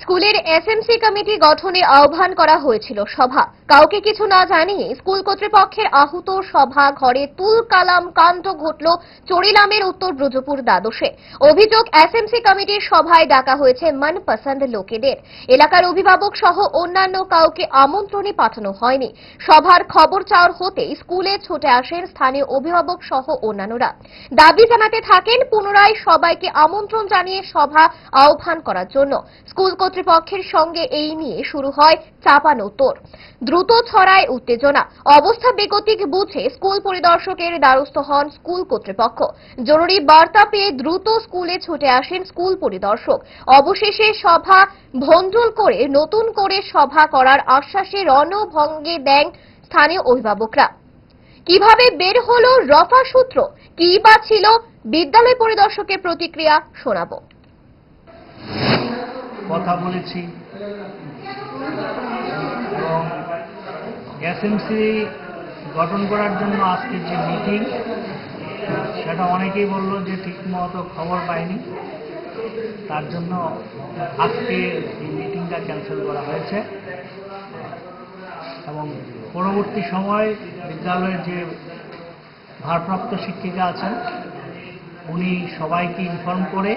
স্কুলের SMC committee গঠনে আহ্বান করা হয়েছিল সভা। কাউকে কিছু না জানিয়ে স্কুল কর্তৃপক্ষের আহুত সভা ঘরে তুল কালাম কাণ্ড ঘটল চড়িলামের উত্তর ব্রজপুর দ্বাদশে। অভিযোগ এসএমসি কমিটির সভায় ডাকা হয়েছে মনপসন্দ লোকেদের। এলাকার অভিভাবক সহ অন্যান্য কাউকে আমন্ত্রণে পাঠানো হয়নি। সভার খবর চাওয়ার হতে স্কুলে ছুটে আসেন স্থানীয় অভিভাবক সহ অন্যান্যরা। দাবি জানাতে থাকেন, পুনরায় সবাইকে আমন্ত্রণ জানিয়ে সভা আহ্বান করার জন্য। স্কুল কর্তৃপক্ষের সঙ্গে এই নিয়ে শুরু হয় চাপানোত্তর দ্রুত ছড়ায় উত্তেজনা। অবস্থা বেগতিক বুঝে স্কুল পরিদর্শকের দ্বারস্থ হন স্কুল কর্তৃপক্ষ। জরুরি বার্তা পেয়ে দ্রুত স্কুলে ছুটে আসেন স্কুল পরিদর্শক। অবশেষে সভা ভণ্ডুল করে নতুন করে সভা করার আশ্বাসে রণভঙ্গে দেন স্থানীয় অভিভাবকরা। কীভাবে বের হলো রফা সূত্র? কি বা ছিল? বিদ্যালয় পরিদর্শকের প্রতিক্রিয়া শোনাবো। কথা বলেছি। এবং এসএমসি গঠন করার জন্য আজকের যে মিটিং, সেটা অনেকেই বলল যে ঠিকমতো খবর পায়নি। তার জন্য আজকে এই মিটিংটা ক্যান্সেল করা হয়েছে। এবং পরবর্তী সময় বিদ্যালয়ের যে ভারপ্রাপ্ত শিক্ষিকা আছেন, উনি সবাইকে ইনফর্ম করে